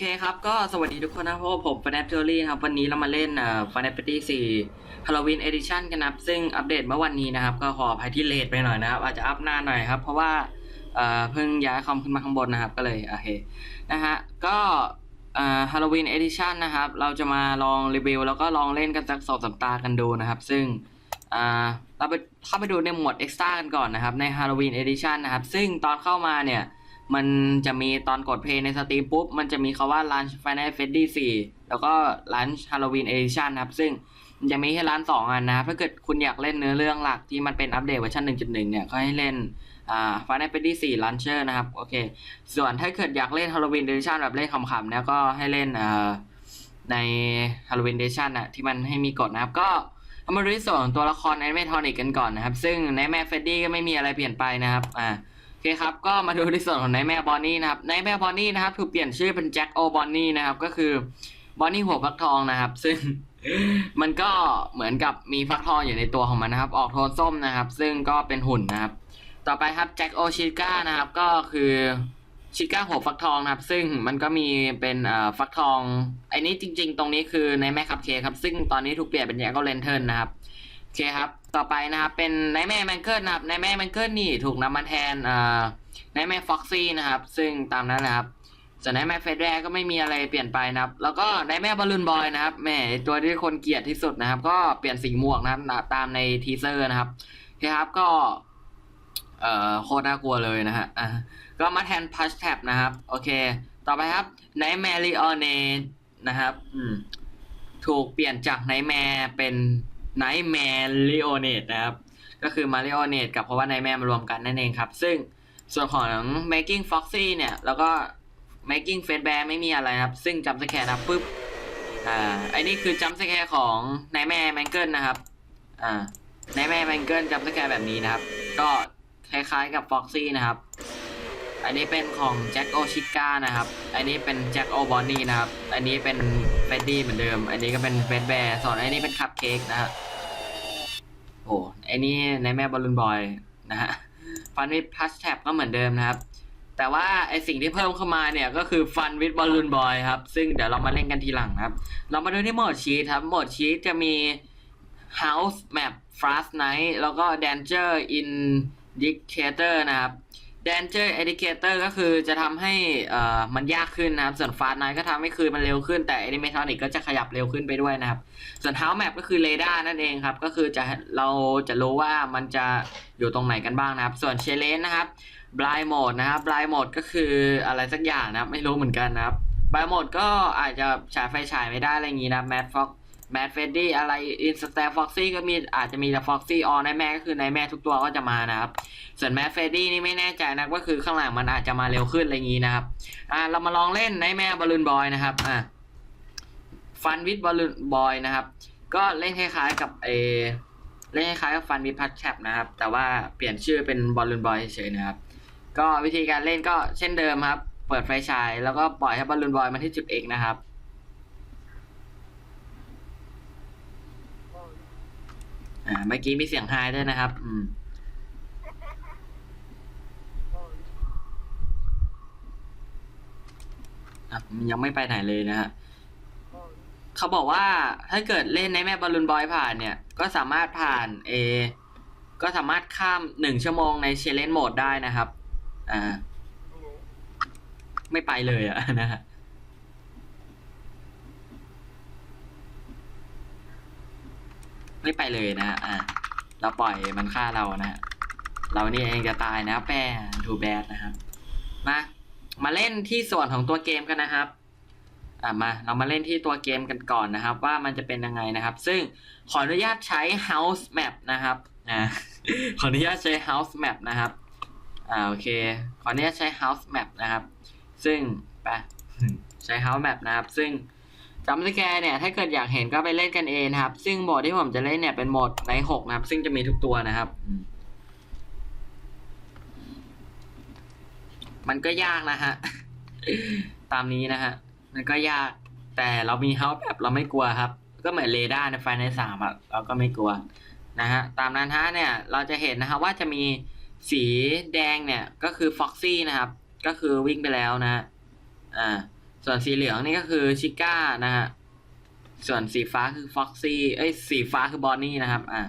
เคครับ ก็สวัสดีทุกคนนะพราะว่าผมฟ a น a ทอรี่ครับ วันนี้เรามาเล่นเอ่อฟ a น a ปตี้สี่ฮาโลวีนเอดิชันกันนะครับ ซึ่งอัปเดตเมื่อวันนี้นะครับ ก็ขออภัยที่เลทไปหน่อยนะครับ อาจจะอัพหน้าหน่อยครับ เพราะว่าเอ่อเพิ่งย้ายคอมขึ้นมาข้างบนนะครับ ก็เลยโอเคนะฮะ ก็เอ่อฮาโลวีนเอดิชันนะครับ เราจะมาลองรีวิวแล้วก็ลองเล่นกันสักสองสัปดาห์กันดูนะครับ ซึ่งอ่าเราไปเข้าไปดูในหมวด Extra กันก่อนนะครับ ใน Halloween Edition นะครับ ซึ่งตอนเข้ามาเนี่ย มันจะมีตอนกดเพลย์ในสตรีมปุ๊บ มันจะมีคาว่า Launch Final Freddy 4แล้วก็ Launch Halloween Edition นะครับ ซึ่งมันจะมีให้ร้าน2อันนะครับถ้าเกิดคุณอยากเล่นเนื้อเรื่องหลักที่มันเป็นอัปเดตเวอร์ชัน1.1 เนี่ย ก็ให้เล่นอ่า Final Freddy 4 Launcher นะครับ โอเค ส่วนถ้าเกิดอยากเล่น Halloween Edition แบบเล่นขำๆนี่ยก็ให้เล่นอ่าใน Halloween Edition นะที่มันให้มีกฎนะครับ ก็มาดูที่ส่วนของตัวละครในแมทอนิกกันก่อนนะครับ ซึ่งในแม่เฟดดี้ก็ไม่มีอะไรเปลี่ยนไปนะครับ อ่า โอเคครับ ก็มาดูที่ส่วนของในแม่บอนนี่นะครับในแม่บอนนี่นะครับถูกเปลี่ยนชื่อเป็นแจ็คโอบอนนี่นะครับ ก็คือบอนนี่หัวฟักทองนะครับ ซึ่งมันก็เหมือนกับมีฟักทองอยู่ในตัวของมันนะครับ ออกโทนส้มนะครับ ซึ่งก็เป็นหุ่นนะครับ ต่อไปครับแจ็คโอชิก้านะครับ ก็คือชิก้าหัวฟักทองนะครับ ซึ่งมันก็มีเป็นเอ่อฟักทองไอ้นี้จริง ๆ ตรงนี้คือในแม่คัพเคครับ ซึ่งตอนนี้ถูกเปลี่ยนเป็นแจ็คโอเลนเทิร์นนะครับโอเคครับ ต่อไปนะครับเป็นนายแม่แมงเกิลนะครับนายแม่แมงเกิลนี่ถูกนำมาแทนอ่อนายแม่ฟ็อกซี่นะครับ ซึ่งตามนั้นนะครับส่วนนายแม่เฟดแรกก็ไม่มีอะไรเปลี่ยนไปนะครับ แล้วก็นายแม่บอลลูนบอยนะครับแหมตัวที่คนเกลียดที่สุดนะครับ ก็เปลี่ยนสีหมวกนะครับตามในทีเซอร์นะครับโอเคครับก็เอ่อโคตรน่ากลัวเลยนะฮะอะก็มาแทนพัชแท็บนะครับ โอเค ต่อไปครับไนแมริออเนนะครับ อืม ถูกเปลี่ยนจากไนแมเป็น ไนแมริโอเนตนะครับ ก็คือมาริโอเนตกับเพราะว่าไนแมมารวมกันนั่นเองครับ ซึ่งส่วนของ making foxy เนี่ย แล้วก็ making f a c e b a r ไม่มีอะไรครับ ซึ่งจำสแคร์นะปุ๊บ อ่าไอ้นี่คือจำสแคร์ของไนแมแมงเกิลนะครับ อ่าไนแมแมงเกิลจำสแคร์แบบนี้นะครับ ก็คล้ายๆกับ Foxy นะครับอันนี้เป็นของแจ็คโอชิก้านะครับ อันนี้เป็นแจ็คโอบอนนี่นะครับ อันนี้เป็นเฟดดี้เหมือนเดิม อันนี้ก็เป็นเฟดแบร์ส่วนอันนี้เป็นคัพเค้กนะฮะ โอ้อันนี้ในแม่บอลลูนบอยนะฮะฟันวิดพลัสแท็บก็เหมือนเดิมนะครับ แต่ว่าไอสิ่งที่เพิ่มเข้ามาเนี่ยก็คือฟันวิดบอลลูนบอยครับ ซึ่งเดี๋ยวเรามาเล่นกันทีหลังนะครับ เรามาดูที่โหมดชีทครับโหมดชีทจะมี House Map Fast Night แล้วก็ Danger Indicator นะครับ Danger Indicator ก็คือจะทำให้มันยากขึ้นนะครับ ส่วน Fast Night ก็ทำให้คืนมันเร็วขึ้น แต่ Animatronic ก็จะขยับเร็วขึ้นไปด้วยนะครับ ส่วน House Map ก็คือเรดาร์นั่นเองครับ ก็คือจะเราจะรู้ว่ามันจะอยู่ตรงไหนกันบ้างนะครับ ส่วน c h a l e n g e นะครับ Blind Mode นะครับ Blind Mode ก็คืออะไรสักอย่างนะครับ ไม่รู้เหมือนกันนะครับ Blind Mode ก็อาจจะฉายไฟฉายไม่ได้อะไรอย่างนี้นะ Mad Fox แมดเฟดดี้อะไรอินสแตฟ็อกซี่ก็มีอาจจะมีแต่ฟ็อกซี่ออนในแม่ก็คือในแม่ทุกตัวก็จะมานะครับ ส่วนแมดเฟดดี้นี่ไม่แน่ใจนะก็คือข้างหลังมันอาจจะมาเร็วขึ้นอะไรอย่างนี้นะครับ อ่าเรามาลองเล่นในแม่บอลลูนบอยนะครับอ่าฟันวิดบอลลูนบอยนะครับ ก็เล่นคล้ายๆกับเอเล่นคล้ายกับฟันวิดพัทแคปนะครับ แต่ว่าเปลี่ยนชื่อเป็นบอลลูนบอยเฉยๆนะครับ ก็วิธีการเล่นก็เช่นเดิมครับ เปิดไฟฉายแล้วก็ปล่อยให้บอลลูนบอยมาที่จุด X นะครับ อ่าเมื่อกี้มีเสียงไฮด้วยนะครับ อืมยังไม่ไปไหนเลยนะฮะเขาบอกว่าถ้าเกิดเล่นในแม่บอลลูนบอยผ่านเนี่ย ก็สามารถผ่านเอก็สามารถข้ามหนึ่งชั่วโมงในเชลเลนโหมดได้นะครับ อ่า ไม่ไปเลยอะนะฮะ ไม่ไปเลยนะฮะอ่าเราปล่อยมันฆ่าเรานะฮะเรานี่เองจะตายนะ แป้ทูแบดนะครับ มา มาเล่นที่ส่วนของตัวเกมกันนะครับ อ่ามา เรามาเล่นที่ตัวเกมกันก่อนนะครับ ว่ามันจะเป็นยังไงนะครับ ซึ่งขออนุญาตใช้ house map นะครับอ่าขออนุญาตใช้ house map นะครับ อ่าโอเค ขออนุญาตใช้ house map นะครับ ซึ่งไปใช้ house map นะครับ ซึ่ง จำสแกร์เนี่ยถ้าเกิดอยากเห็นก็ไปเล่นกันเองนะครับ ซึ่งโหมดที่ผมจะเล่นเนี่ยเป็นโหมดในหกนะครับ ซึ่งจะมีทุกตัวนะครับ มันก็ยากนะฮะ ตามนี้นะฮะ มันก็ยาก แต่เรามีเฮาแบบเราไม่กลัวครับ ก็เหมือนเรดาร์ในไฟในสามอะเราก็ไม่กลัวนะฮะ ตามนั้นฮะเนี่ย เราจะเห็นนะครับว่าจะมีสีแดงเนี่ย ก็คือฟ็อกซี่นะครับ ก็คือวิ่งไปแล้วนะ อ่า ส่วนสีเหลืองนี่ก็คือชิก้านะฮะ ส่วนสีฟ้าคือฟ็อกซี่เอ้ยสีฟ้าคือบอนนี่นะครับ อะ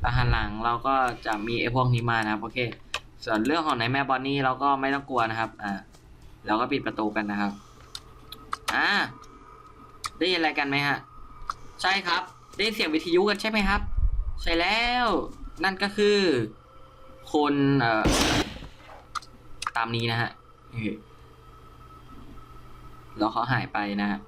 แล้วหันหลังเราก็จะมีไอ้พวกนี้มานะครับโอเค ส่วนเรื่องของนายแม่บอนนี่เราก็ไม่ต้องกลัวนะครับ อะเราก็ปิดประตูกันนะครับ อ่า ได้ยินอะไรกันไหมฮะ ใช่ครับ ได้เสียงวิทยุกันใช่ไหมครับ ใช่แล้ว นั่นก็คือ คนเอ่อตามนี้นะฮะ แล้วเขาหายไปนะฮะ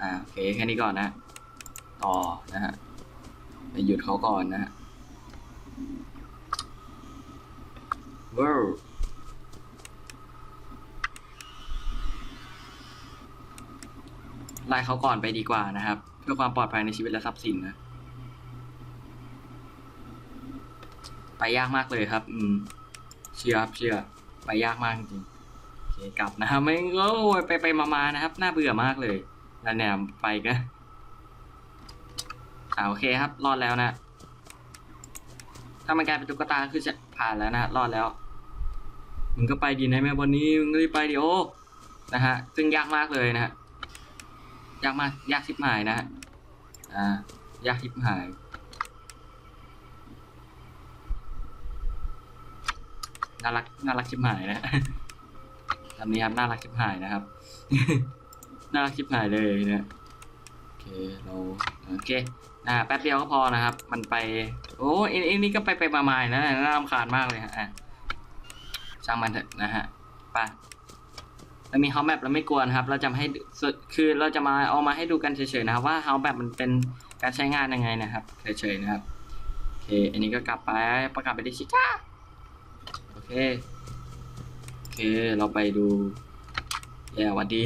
อ่าโอเคแค่นี้ก่อนนะ ต่อนะฮะไปหยุดเขาก่อนนะฮะเวิร์ไล่เขาก่อนไปดีกว่านะครับ เพื่อความปลอดภัยในชีวิตและทรัพย์สินนะ ไป ยากมากเลยครับ อืม เชื่อครับเชื่อ ไปยากมากจริงๆโอเคกลับนะครับไม่โอ้ยไปไปมาๆนะครับ น่าเบื่อมากเลย แล้วเนี่ยไปก็อ่าโอเคครับ รอดแล้วนะ ถ้ามันกลายเป็นตุ๊กตาคือจะผ่านแล้วนะ รอดแล้ว มึงก็ไปดีนะแม่วันนี้มึงรีบไปดิโอนะฮะ ซึ่งยากมากเลยนะฮะ ยากมาก ยากชิบหายนะฮะ อ่า ยากชิบหาย น่ารักน่ารักชิบหายนะคำนี้ครับน่ารักชิบหายนะครับ น่ารักชิบหายเลยนะโอเคเราโอเคนะแป๊บเดียวก็พอนะครับ มันไป โอ้ยอันนี้ก็ไปไปมาๆนะน่ารำคาญมากเลยฮะอะช่างมันเถอะนะฮะไปเรามี How Map เราไม่กลัวนะครับ เราจะมาให้คือเราจะมาเอามาให้ดูกันเฉยๆนะครับ ว่า How Map มันเป็นการใช้งานยังไงนะครับเฉยๆนะครับ โอเค อันนี้ก็กลับไปประกาศไปที่ชิก้า เค โอเค เราไปดูแย่หวัดดี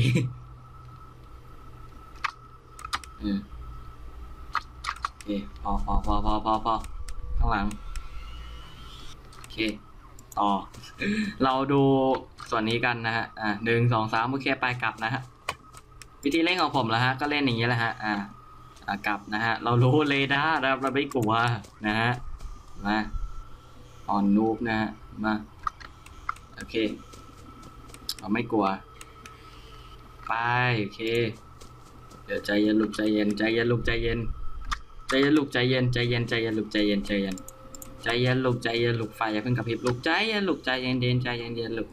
อืมโอเคพอพอพอพอพอพอข้างหลัง โอเค ต่อ เราดูส่วนนี้กันนะฮะ อ่าหนึ่งสองสามโอเคไปกลับนะฮะ วิธีเล่นของผมแล้วฮะ ก็เล่นอย่างนี้แหละฮะ อ่าอ่ากลับนะฮะ เรารู้เรดาร์นะครับ เราไม่กลัวนะฮะ มาออนนูบนะฮะ มาโอเคเราไม่กลัว ไปโอเค เดี๋ยวใจเย็นลูกใจเย็นใจเย็นลูกใจเย็นใจเย็นลูกใจเย็นใจเย็นใจเย็นลูกใจเย็นใจเย็นใจเย็นลูกใจเย็นลูกไฟอย่าเพิ่งกระพริบลูกใจเย็นลูกใจเย็นเย็นใจเย็นเย็นลูก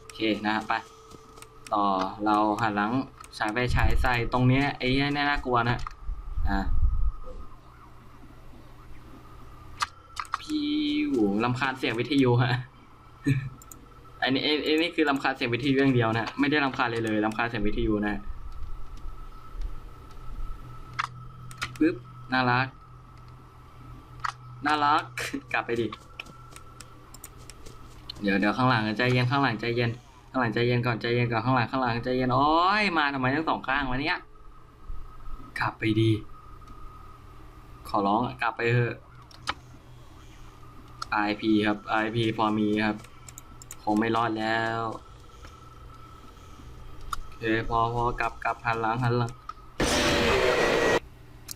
โอเคนะฮะไปต่อเราหันหลังฉายไปฉายใส่ตรงเนี้ยไอ้เนี่ยน่ากลัวนะอ่า พี่หูลำคาญเสียงวิทยุฮะอันนี้เอ้ยเอ้ยนี่คือลำคาญเสียงวิทยุอย่างเดียวนะไม่ได้ลำคาญเลยเลยลำคาญเสียงวิทยุนะปึ๊บน่ารัก น่ารัก กลับไปดิ เดี๋ยวเดี๋ยวข้างหลังใจเย็นข้างหลังใจเย็น ข้างหลังใจเย็นก่อนใจเย็นก่อนข้างหลังข้างหลังใจเย็นโอ้ยมาทำไมทั้งสองข้างวะเนี่ยกลับไปดี ขอร้องกลับไปเถอะ IP ครับ IP พอมีครับ คงไม่รอดแล้วโอเคพอพอกลับกลับหันหลังหันหลัง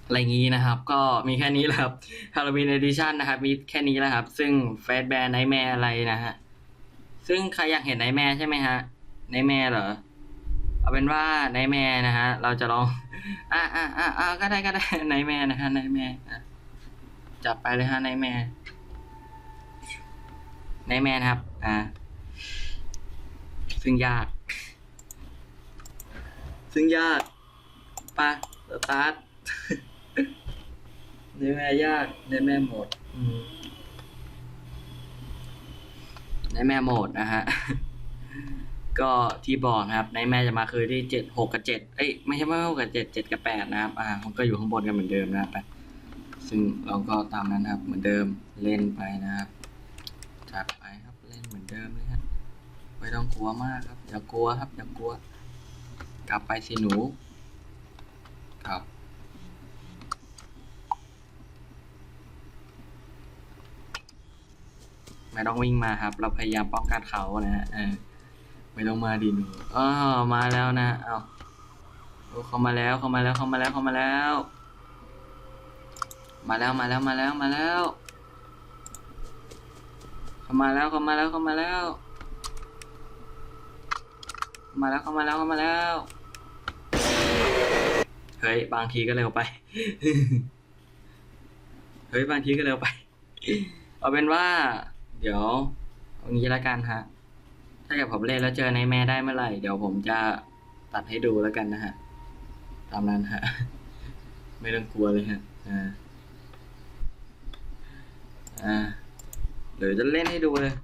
อะไรงี้นะครับ ก็มีแค่นี้แหละครับ Halloween Edition นะครับ มีแค่นี้แหละครับ ซึ่ง f a t Bear Nightmare อะไรนะฮะ ซึ่งใครอยากเห็น Nightmare ใช่ไหมฮะ Nightmare เหรอ เอาเป็นว่า Nightmare นะฮะ เราจะลอง อ่าอ่าอ่าอ่าก็ได้ก็ได้ Nightmare นะฮะ Nightmare อ่จับไปเลยฮะไนแม่ Nightmare Nightmare นะครับ อ่า ซึ่งยาก ซึ่งยากปะสตาร์ทในแม่ยากในแม่หมดอในแม่หมดนะฮะ ก็ที่บอกนะครับในแม่จะมาคือที่เจ็ดหกกับเจ็ดเอ้ยไม่ใช่ไม่หกกับเจ็ดเจ็ดกับแปดนะครับ อ่ามันก็อยู่ข้างบนกันเหมือนเดิมนะครับไปซึ่งเราก็ตามนั้นนะครับ เหมือนเดิมเล่นไปนะครับ จัดไปครับเล่นเหมือนเดิมเลยฮะไม่ต้องกลัวมากครับ อย่ากลัวครับ อย่ากลัว กลับไปสิหนูครับไม่ต้องวิ่งมาครับ เราพยายามป้องกันเขานะฮะไม่ต้องมาดิหนูอ๋อมาแล้วนะเอาโอ้เขามาแล้วเขามาแล้วเขามาแล้วเขามาแล้ว มาแล้วมาแล้วมาแล้วมาแล้ว เข้ามาแล้วเข้ามาแล้วเข้ามาแล้วมาแล้วเข้ามาแล้วเข้ามาแล้ว เฮ้ยบางทีก็เร็วไป เฮ้ยบางทีก็เร็วไป เอาเป็นว่า เดี๋ยวเอางี้ละกันฮะ ถ้าเกิดผมเล่นแล้วเจอในแม่ได้เมื่อไหร่ เดี๋ยวผมจะตัดให้ดูแล้วกันนะฮะ ตามนั้นฮะ ไม่ต้องกลัวเลยฮะ อ่า อ่า เดี๋ยวจะเล่นให้ดูเลย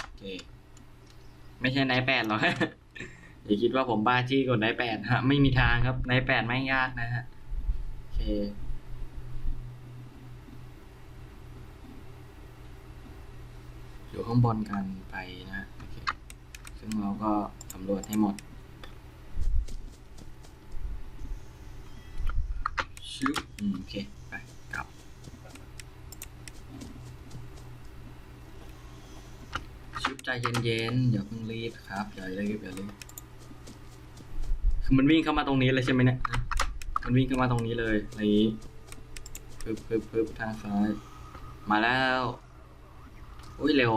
โอเคไม่ใช่ไนแปดหรอกอย่าคิดว่าผมบ้าจี้กดไนท์แปดฮะ ไม่มีทางครับไนแปดไม่ยากนะฮะโอเคอยู่ข้างบนกันไปนะโอเคซึ่งเราก็สำรวจให้หมด ชึบ อืมโอเค ไปกลับชึบใจเย็นๆอย่าเพิ่งรีบครับอย่ารีบอย่ารีบคือมันวิ่งเข้ามาตรงนี้เลยใช่ไหมเนี่ยฮะมันวิ่งเข้ามาตรงนี้เลยอะไรอย่างนี้ปึ๊บปึ๊บปึ๊บทางซ้ายมาแล้วอุ้ยเร็ว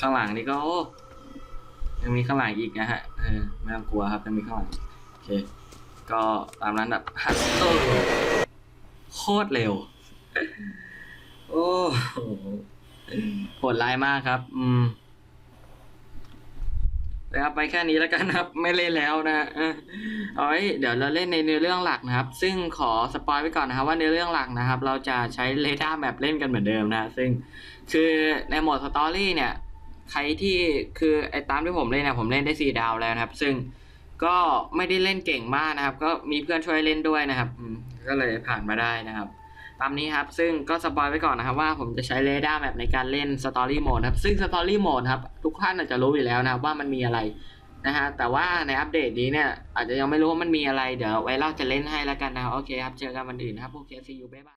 ข้างหลังนี่ก็โอ้ยังมีข้างหลังอีกนะฮะเออไม่ต้องกลัวครับยังมีข้างหลังโอเค ก็ตามนั้นแบบฮัตโตโคตรเร็ว โอ้โหโหดร้ายมากครับ อืมนะครับไปแค่นี้แล้วกันครับ ไม่เล่นแล้วนะเออเอาไว้เดี๋ยวเราเล่นในเนื้อเรื่องหลักนะครับ ซึ่งขอสปอยไว้ก่อนนะครับว่าเนื้อเรื่องหลักนะครับ เราจะใช้เรดาร์แมปเล่นกันเหมือนเดิมนะ ซึ่งคือในโหมดสตอรี่เนี่ย ใครที่คือไอ้ตามที่ผมเล่นนะผมเล่นได้สี่ดาวแล้วนะครับ ซึ่ง ก็ไม่ได้เล่นเก่งมากนะครับ ก็มีเพื่อนช่วยเล่นด้วยนะครับก็เลยผ่านมาได้นะครับ ตามนี้ครับ ซึ่งก็สปอยไว้ก่อนนะครับ ว่าผมจะใช้เรดาร์แบบในการเล่นสตอรี่โหมดครับ ซึ่งสตอรี่โหมดครับ ทุกท่านอาจจะรู้อยู่แล้วนะครับว่ามันมีอะไรนะฮะแต่ว่าในอัปเดตนี้เนี่ย อาจจะยังไม่รู้ว่ามันมีอะไร เดี๋ยวไว้เราจะเล่นให้แล้วกันนะครับโอเคครับ เจอกันวันอื่นนะครับโอเค see you บ๊ายบาย